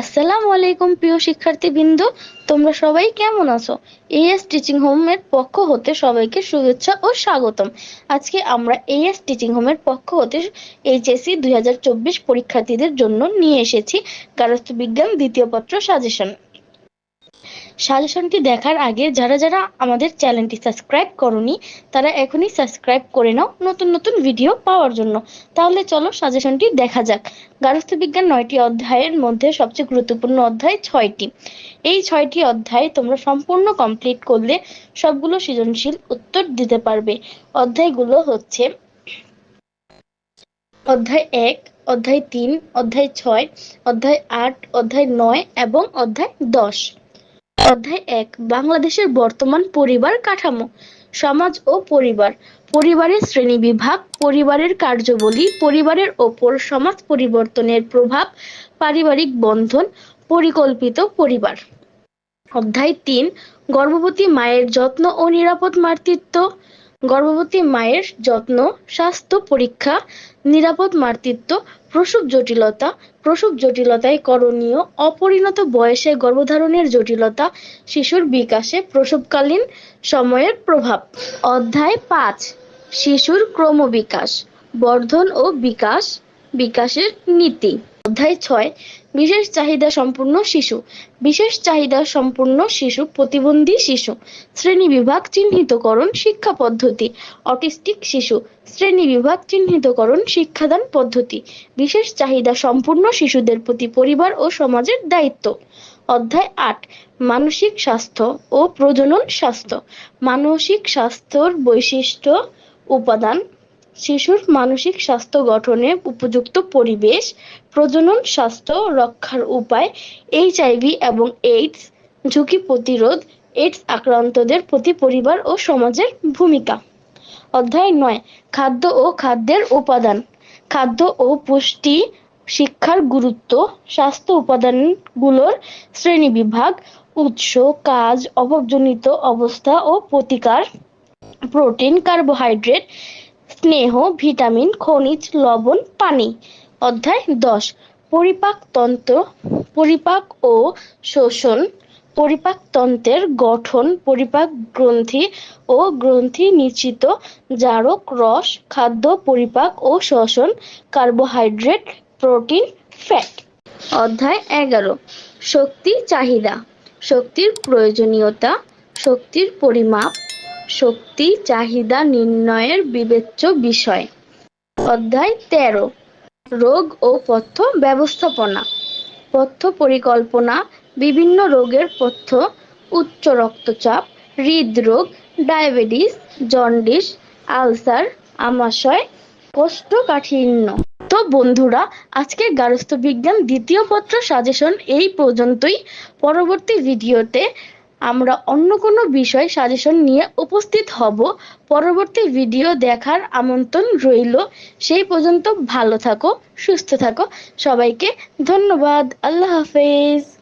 আসসালামু আলাইকুম প্রিয় শিক্ষার্থীবৃন্দ, তোমরা সবাই কেমন আছো? এএস টিচিং হোমের পক্ষ হতে সবাইকে শুভেচ্ছা ও স্বাগতম। আজকে আমরা এএস টিচিং হোমের পক্ষ হতে এইচএসসি দুই হাজার চব্বিশ পরীক্ষার্থীদের জন্য নিয়ে এসেছি গার্হস্থ্য বিজ্ঞান দ্বিতীয় পত্র সাজেশন সাজেশনটি দেখার আগে যারা যারা আমাদের চ্যানেলটি সাবস্ক্রাইব করনি, তারা এখনই সাবস্ক্রাইব করে নাও নতুন নতুন ভিডিও পাওয়ার জন্য। তাহলে চলো সাজেশনটি দেখা যাক। গার্হস্থ্য বিজ্ঞান নয়টি অধ্যায়ের মধ্যে সবচেয়ে গুরুত্বপূর্ণ অধ্যায় ছয়টি। এই ছয়টি অধ্যায় তোমরা সম্পূর্ণ কমপ্লিট করলে সবগুলো সৃজনশীল উত্তর দিতে পারবে। অধ্যায়গুলো হচ্ছে অধ্যায় এক, অধ্যায় তিন, অধ্যায় ছয়, অধ্যায় আট, অধ্যায় নয় এবং অধ্যায় দশ। অধ্যায় এক, বাংলাদেশের বর্তমান পরিবার কাঠামো। সমাজ ও পরিবার, পরিবারের শ্রেণীবিভাগ পরিবারের কার্যাবলী, পরিবারের ওপর সমাজ পরিবর্তনের প্রভাব, পারিবারিক বন্ধন, পরিকল্পিত পরিবার। অধ্যায় তিন, গর্ভবতী মায়ের যত্ন ও নিরাপদ মাতৃত্ব। গর্ভবতী মায়ের যত্ন, স্বাস্থ্য পরীক্ষা, নিরাপদ মাতৃত্ব প্রসব জটিলতা, প্রসব জটিলতায় করণীয়, অপরিণত বয়সে গর্ভধারণের জটিলতা, শিশুর বিকাশে প্রসবকালীন সময়ের প্রভাব। অধ্যায় পাঁচ, শিশুর ক্রমবিকাশ, বর্ধন ও বিকাশ, বিকাশের নীতি। অধ্যায় ছয়, বিশেষ চাহিদা সম্পূর্ণ শিশু। বিশেষ চাহিদা সম্পূর্ণ শিশু, প্রতিবন্ধী শিশু। শ্রেণীবিভাগ চিহ্নিতকরণ শিক্ষা পদ্ধতি। অটিস্টিক শিশু শ্রেণীবিভাগ চিহ্নিতকরণ শিক্ষাদান পদ্ধতি। বিশেষ চাহিদা সম্পূর্ণ শিশুদের প্রতি পরিবার ও সমাজের দায়িত্ব। অধ্যায় আট, মানসিক স্বাস্থ্য ও প্রজনন স্বাস্থ্য। মানসিক স্বাস্থ্যর বৈশিষ্ট্য, উপাদান শিশুর মানসিক স্বাস্থ্য গঠনে উপযুক্ত পরিবেশ, প্রজনন স্বাস্থ্য রক্ষার উপায় এইচআইভি এবং এইডস ঝুঁকি প্রতিরোধ এইডস আক্রান্তদের প্রতি পরিবার ও সমাজের ভূমিকা। অধ্যায় নয়, খাদ্য ও খাদ্যের উপাদান। খাদ্য ও পুষ্টি শিক্ষার গুরুত্ব, স্বাস্থ্য উপাদানগুলোর শ্রেণীবিভাগ উৎস, কাজ, অভাবজনিত অবস্থা ও প্রতিকার, প্রোটিন, কার্বোহাইড্রেট স্নেহ, ভিটামিন, খনিজ, লবণ, পানি। অধ্যায় দশ। পরিপাকতন্ত্র পরিপাক ও শোষণ পরিপাকতন্ত্রের গঠন, পরিপাক গ্রন্থি ও গ্রন্থি নিশ্চিত, জারক, রস, খাদ্য, পরিপাক ও শ্বসন কার্বোহাইড্রেট, প্রোটিন, ফ্যাট। অধ্যায় এগারো। শক্তি চাহিদা, শক্তির প্রয়োজনীয়তা, শক্তির পরিমাপ শক্তি, চাহিদা, নির্ণয়ের বিবেচ্য বিষয়। অধ্যায় তেরো। রোগ ও পথ্য ব্যবস্থাপনা। পথ্য পরিকল্পনা, বিভিন্ন রোগের পথ্য, উচ্চ রক্তচাপ, হৃদরোগ, ডায়াবেটিস, জন্ডিস, আলসার, আমাশয়, কোষ্ঠকাঠিন্য। তো বন্ধুরা, আজকে গার্হস্থ্য বিজ্ঞান দ্বিতীয় পত্র সাজেশন এই পর্যন্তই। পরবর্তী ভিডিওতে আমরা অন্য কোনো বিষয় সাজেশন নিয়ে উপস্থিত হব। পরবর্তী ভিডিও দেখার আমন্ত্রণ রইল। সেই পর্যন্ত ভালো থাকো, সুস্থ থাকো। সবাইকে ধন্যবাদ। আল্লাহ হাফেজ।